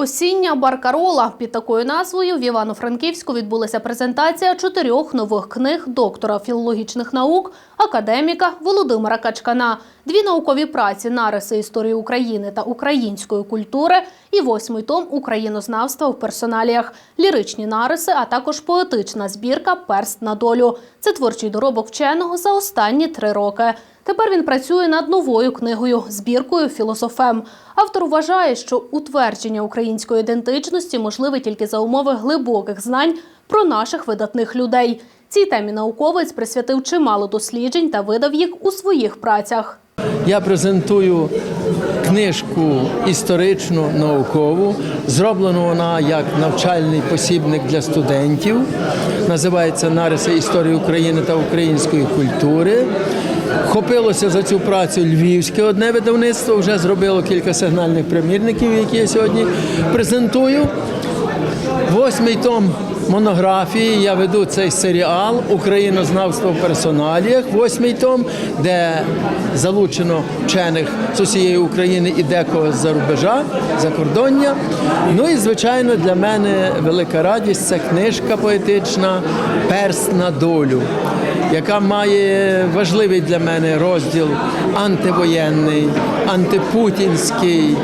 Осіння баркарола під такою назвою в Івано-Франківську відбулася презентація чотирьох нових книг доктора філологічних наук, академіка Володимира Качкана, дві наукові праці нариси історії України та української культури і восьмий том українознавства в персоналіях, ліричні нариси, а також поетична збірка Перст на долю. Це творчий доробок вченого за останні три роки. Тепер він працює над новою книгою збіркою філософем. Автор вважає, що утвердження української ідентичності можливе тільки за умови глибоких знань про наших видатних людей. Цій темі науковець присвятив чимало досліджень та видав їх у своїх працях. Я презентую книжку історичну наукову. Зроблена вона як навчальний посібник для студентів. Називається Нариси історії України та української культури. Хопилося за цю працю львівське одне видавництво, вже зробило кілька сигнальних примірників, які я сьогодні презентую. Восьмий том монографії. Я веду цей серіал Українознавство в персоналіях. Восьмий том, де залучено вчених з усієї України і декого з-за рубежа, закордоння. Ну і звичайно для мене велика радість це книжка поетична Перст на долю. Яка має важливий для мене розділ антивоєнний, антипутінський,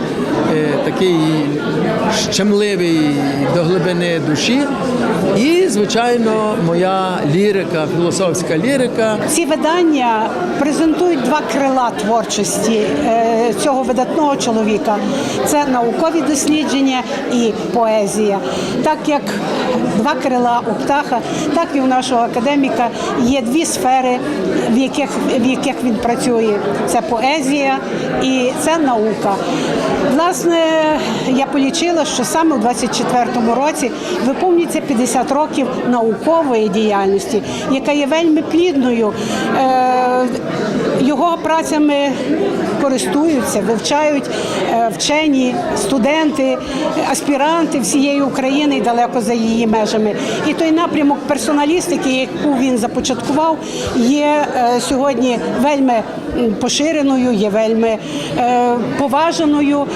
е, такий щемливий до глибини душі. І, звичайно, моя лірика, філософська лірика. Ці видання презентують два крила творчості е, цього видатного чоловіка: це наукові дослідження і поезія. Так як два крила у птаха, так і у нашого академіка є дві сфери, в яких, в яких він працює: це поезія і це наука. Власне, я полічила, що саме у 24-му році виповнюється 50 років наукової діяльності, яка є вельми плідною. Е, Його працями користуються, вивчають е, вчені, студенти, аспіранти всієї України і далеко за її межами. І той напрямок персоналістики, яку він започаткував, є е, сьогодні вельми поширеною, є вельми поваженою.